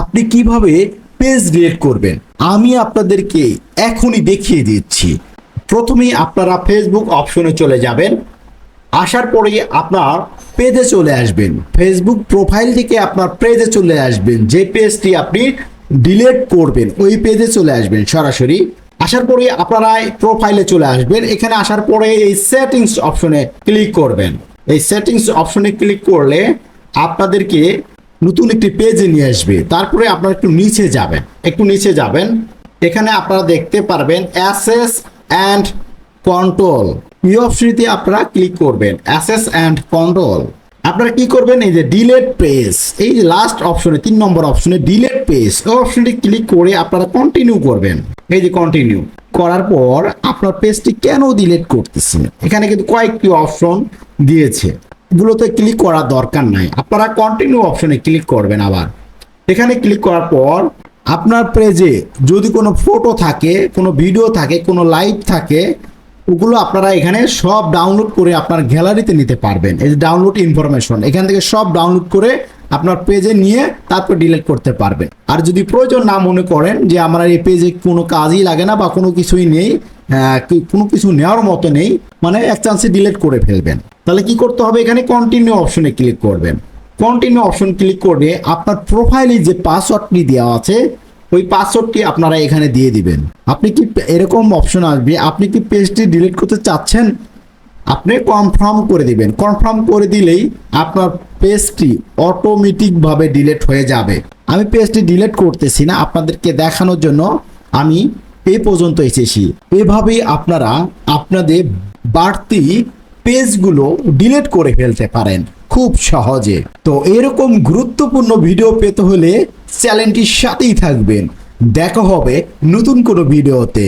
আপনি কীভাবে page delete করবেন? আমি আপনাদেরকে এখনই দেখিয়ে দিচ্ছি। প্রথমে আপনারা ফেসবুক অপশনে চলে যাবেন। আসার পরে আপনার পেজে চলে আসবেন। ফেসবুক প্রোফাইল থেকে আপনার পেজে চলে আসবেন। যে পেজটি আপনি ডিলিট করবেন, ওই পেজে চলে আসবেন সরাসরি। আসার পরে আপনারা প্রোফাইলে চলে আসবেন। এখানে আসার পরে এই সেটিংস অপশনে ক্লিক করবেন। এই সেটিংস অপশনে ক্লিক করলে আপনাদেরকে নতুন একটি পেজে নিয়ে আসবে। তারপরে আপনারা একটু নিচে যাবেন। একটু নিচে যাবেন। এখানে আপনারা দেখতে পারবেন অ্যাসেস অ্যান্ড কন্ট্রোল এই অপশনটিতে আপনারা ক্লিক করবেন অ্যাসেস অ্যান্ড কন্ট্রোল আপনারা কি করবেন? এই যে ডিলেট পেজ এই যে লাস্ট অপশনে তিন নম্বর অপশনে ডিলেট পেজ ওই অপশনটি ক্লিক করে আপনারা কন্টিনিউ করবেন। এই যে কন্টিনিউ করার পর আপনার পেজটি কেন ডিলেট করতেছেন? এখানে কিন্তু কয়েকটি অপশন দিয়েছে। এগুলোতে ক্লিক করার দরকার নাই। আপনারা কন্টিনিউ অপশনে ক্লিক করবেন আবার। এখানে ক্লিক করার পর আপনার পেজে যদি কোনো ফটো থাকে, কোনো ভিডিও থাকে, কোনো লাইভ থাকে, ওগুলো আপনারা এখানে সব ডাউনলোড করে আপনার গ্যালারিতে নিতে পারবেন। এই যে ডাউনলোড ইনফরমেশন এখান থেকে সব ডাউনলোড করে আপনার পেজে নিয়ে তারপর ডিলিট করতে পারবেন। আর যদি প্রয়োজন না মনে করেন যে আমার এই পেজে কোনো কাজই লাগে না বা কোনো কিছুই নেই কোনো কিছু নেওয়ার মতো নেই মানে এক চান্সে ডিলিট করে ফেলবেন। তাহলে কি করতে হবে? এখানে কন্টিনিউ অপশনে ক্লিক করবেন। কন্টিনিউ অপশন ক্লিক করে আপনার প্রোফাইলে যে পাসওয়ার্ডটি দেওয়া আছে, ওই পাসওয়ার্ডটি আপনারা এখানে দিয়ে দিবেন। আপনি কি এরকম অপশন আসবে? আপনি কি পেজটি ডিলিট করতে চাচ্ছেন? আপনি কনফার্ম করে দিবেন। কনফার্ম করে দিলেই আপনার পেজটি অটোমেটিকভাবে ডিলিট হয়ে যাবে। আমি পেজটি ডিলিট করতেছি না, আপনাদেরকে দেখানোর জন্য আমি এই পর্যন্ত এসেছি। এভাবে আপনারা আপনাদের বাড়তি পেজগুলো ডিলিট করে ফেলতে পারেন। খুব সহজে। তো এরকম গুরুত্বপূর্ণ ভিডিও পেতে হলে চ্যানেলটির সাথেই থাকবেন। দেখা হবে নতুন কোনো ভিডিওতে।